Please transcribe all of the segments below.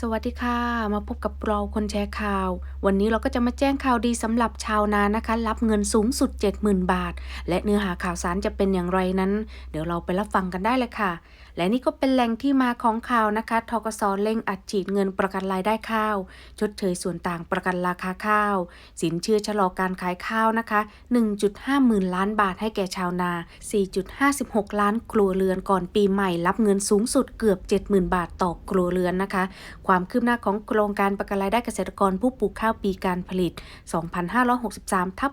สวัสดีค่ะ มาพบกับเราคนแชร์ข่าว วันนี้เราก็จะมาแจ้งข่าวดีสำหรับชาวนานะคะ รับเงินสูงสุด 70,000 บาท และเนื้อหาข่าวสารจะเป็นอย่างไรนั้น เดี๋ยวเราไปรับฟังกันได้เลยค่ะ และนี่ก็เป็นแหล่งที่มาของข่าวนะคะทกสเร่งอัดฉีดเงินประกันรายได้ข้าว ชดเชยส่วนต่างประกันราคาข้าว สินเชื่อชะลอการขายข้าวนะคะ 1.5 หมื่นล้านบาทให้แก่ชาวนา 4.56 ล้านครัวเรือนก่อนปีใหม่รับเงินสูงสุดเกือบ 70,000 บาทต่อครัวเรือนนะคะ ความคืบหน้าของโครงการประกันรายได้เกษตรกรผู้ปลูกข้าวปีการผลิต 2563ทับ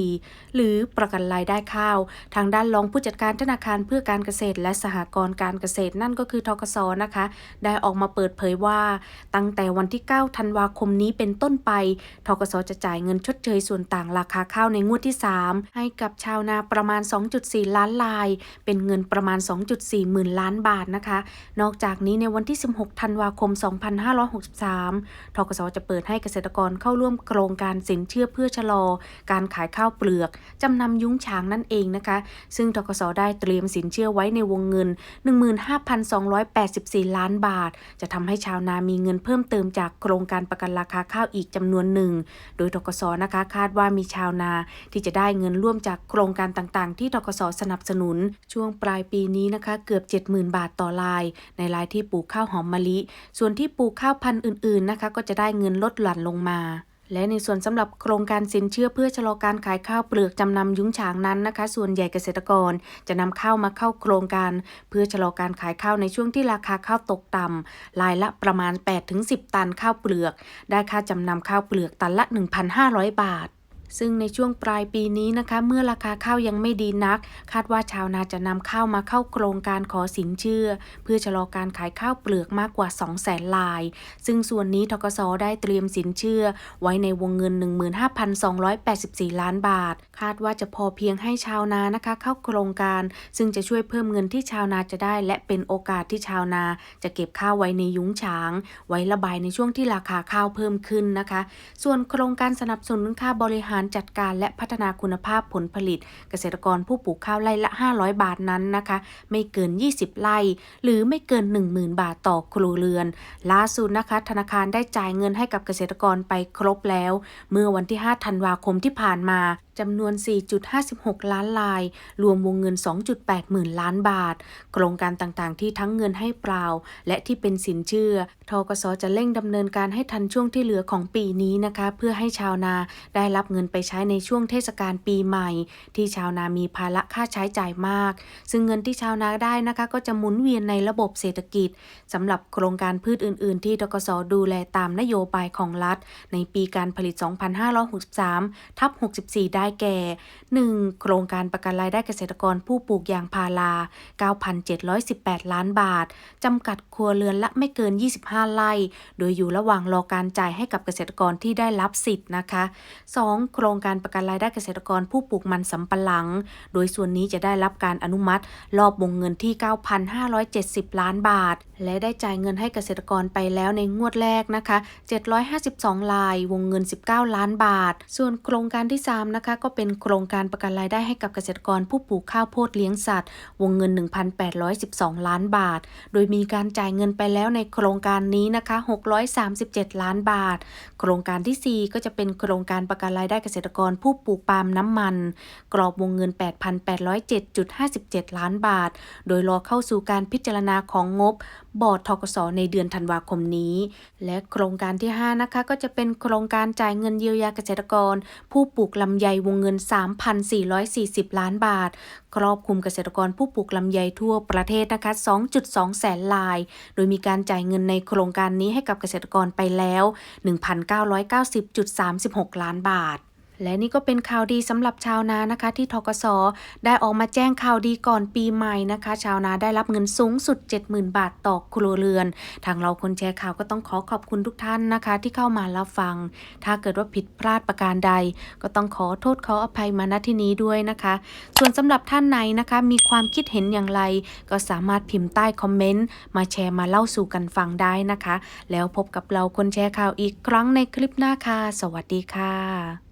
64 หรือประกันรายได้ข้าว ทางด้านรองผู้จัดการธนาคารเพื่อการเกษตรและสหกรณ์การเกษตรนั่นก็คือทกสนะคะ ได้ออกมาเปิดเผยว่า ตั้งแต่วันที่ 9 ธันวาคมนี้เป็นต้นไปทกสจะจ่ายเงินชดเชยส่วนต่างราคาข้าวในงวดที่ 3 ให้กับชาวนาประมาณ 2.4 ล้านลาย เป็นเงินประมาณ 2.4 หมื่นล้านบาทนะคะ นอกจากนี้ในวันที่ 16 ธันวาคม 2563 ทกสจะเปิดให้เกษตรกรเข้าร่วมโครงการสินเชื่อเพื่อชะลอ การขายข้าวเปลือกจำนำยุ้งฉางนั่นเองนะคะ ซึ่งทกสได้เตรียมสินเชื่อไว้ในวงเงิน15,284 ล้านบาท จะทำให้ชาวนามีเงินเพิ่มเติมจากโครงการประกันราคาข้าวอีกจำนวนหนึ่ง โดยทกสนะคะคาดว่ามีชาวนาที่จะได้เงินร่วมจากโครงการต่างๆ ที่ทกสสนับสนุน ช่วงปลายปีนี้นะคะเกือบ 70,000 บาทต่อลาย ในรายที่ปลูกข้าวหอมมะลิ ส่วนที่ปลูกข้าวพันธุ์อื่นๆนะคะก็จะได้เงินลดหลั่นลงมา และในส่วนสำหรับโครงการสินเชื่อเพื่อชะลอการขายข้าวเปลือกจำนำยุ้งฉางนั้นนะคะ ส่วนใหญ่เกษตรกรจะนำข้าวมาเข้าโครงการ เพื่อชะลอการขายข้าวในช่วงที่ราคาข้าวตกต่ำรายละประมาณ 8-10 ตันข้าวเปลือก ได้ค่าจำนำข้าวเปลือกตันละ 1,500 บาท ซึ่งในช่วงปลายปีนี้นะคะ เมื่อราคาข้าวยังไม่ดีนัก คาดว่าชาวนาจะนำข้าวมาเข้าโครงการขอสินเชื่อ เพื่อชะลอการขายข้าวเปลือกมากกว่า 200,000 ลาย ซึ่งส่วนนี้ทกสได้เตรียมสินเชื่อ ไว้ในวงเงิน 15,284 ล้านบาท คาดว่าจะพอเพียงให้ชาวนานะคะ เข้าโครงการ ซึ่งจะช่วยเพิ่มเงินที่ชาวนาจะได้ และเป็นโอกาสที่ชาวนา จะเก็บข้าวไว้ในยุ้งฉาง ไว้ระบายในช่วงที่ราคาข้าวเพิ่มขึ้นนะคะ ส่วนโครงการสนับสนุนค่าบริหารารจัดการและพัฒนาคุณภาพผลผลิต เกษตรกรผู้ปลูกข้าวไร่ละ 500 บาทนั้นนะคะ ไม่เกิน 20 ไร่ หรือไม่เกิน 10,000 บาทต่อครัวเรือน ล่าสุดนะคะ ธนาคารได้จ่ายเงินให้กับเกษตรกรไปครบแล้ว เมื่อวันที่ 5 ธันวาคมที่ผ่านมาจำนวน 4.56 ล้านลาย รวมวงเงิน 2.8 หมื่นล้านบาท โครงการต่างๆ ที่ทั้งเงินให้เปล่า และที่เป็นสินเชื่อ ทกสจะเร่งดำเนินการให้ทันช่วงที่เหลือของปีนี้นะคะ เพื่อให้ชาวนาได้รับเงินไปใช้ในช่วงเทศกาลปีใหม่ ที่ชาวนามีภาระค่าใช้จ่ายมาก ซึ่งเงินที่ชาวนาได้นะคะก็จะหมุนเวียนในระบบเศรษฐกิจสำหรับโครงการพืชอื่น ๆ ที่ทกสดูแลตามนโยบายของรัฐ ในปีการผลิต 2563ทับ64 ได้แก่ 1. โครงการประกันรายได้เกษตรกรผู้ปลูกยางพารา 9,718 ล้านบาท จำกัดครัวเรือนละไม่เกิน 25 ไร่ โดยอยู่ระหว่างรอการจ่ายให้กับเกษตรกรที่ได้รับสิทธิ์นะคะ 2. โครงการประกันรายได้เกษตรกรผู้ปลูกมันสำปะหลัง โดยส่วนนี้จะได้รับการอนุมัติ รอบวงเงินที่ 9,570 ล้านบาท และได้จ่ายเงินให้เกษตรกรไปแล้วในงวดแรกนะคะ 752 ลาย วงเงิน 19 ล้านบาท ส่วนโครงการที่ 3 นะคะก็เป็นโครงการประกันรายได้ให้กับเกษตรกรผู้ปลูกข้าวโพดเลี้ยงสัตว์ วงเงิน 1,812 ล้านบาท โดยมีการจ่ายเงินไปแล้วในโครงการนี้นะคะ 637 ล้านบาท โครงการที่ 4 ก็จะเป็นโครงการประกันรายได้เกษตรกรผู้ปลูกปาล์มน้ำมัน กรอบวงเงิน 8,807.57 ล้านบาท โดยรอเข้าสู่การพิจารณาของงบบอร์ดทกสในเดือนธันวาคมนี้ และโครงการที่ 5 นะคะ ก็จะเป็นโครงการจ่ายเงินเยียวยาเกษตรกร ผู้ปลูกลำไยวงเงิน 3,440 ล้านบาท ครอบคลุมเกษตรกรผู้ปลูกลำไยทั่วประเทศนะคะ 2.2 แสนลาย โดยมีการจ่ายเงินในโครงการนี้ให้กับเกษตรกรไปแล้ว 1,990.36 ล้านบาท และนี่ก็เป็นข่าวดีสำหรับชาวนานะคะ ที่ทกสได้ออกมาแจ้งข่าวดีก่อนปีใหม่นะคะ ชาวนาได้รับเงินสูงสุด 70,000 บาทต่อครัวเรือน ทางเราคนแชร์ข่าวก็ต้องขอขอบคุณทุกท่านนะคะ ที่เข้ามารับฟัง ถ้าเกิดว่าผิดพลาดประการใด ก็ต้องขอโทษขออภัยมาณที่นี้ด้วยนะคะ ส่วนสำหรับท่านไหนนะคะ มีความคิดเห็นอย่างไร ก็สามารถพิมพ์ใต้คอมเมนต์มาแชร์มาเล่าสู่กันฟังได้นะคะ แล้วพบกับเราคนแชร์ข่าวอีกครั้งในคลิปหน้าค่ะสวัสดีค่ะ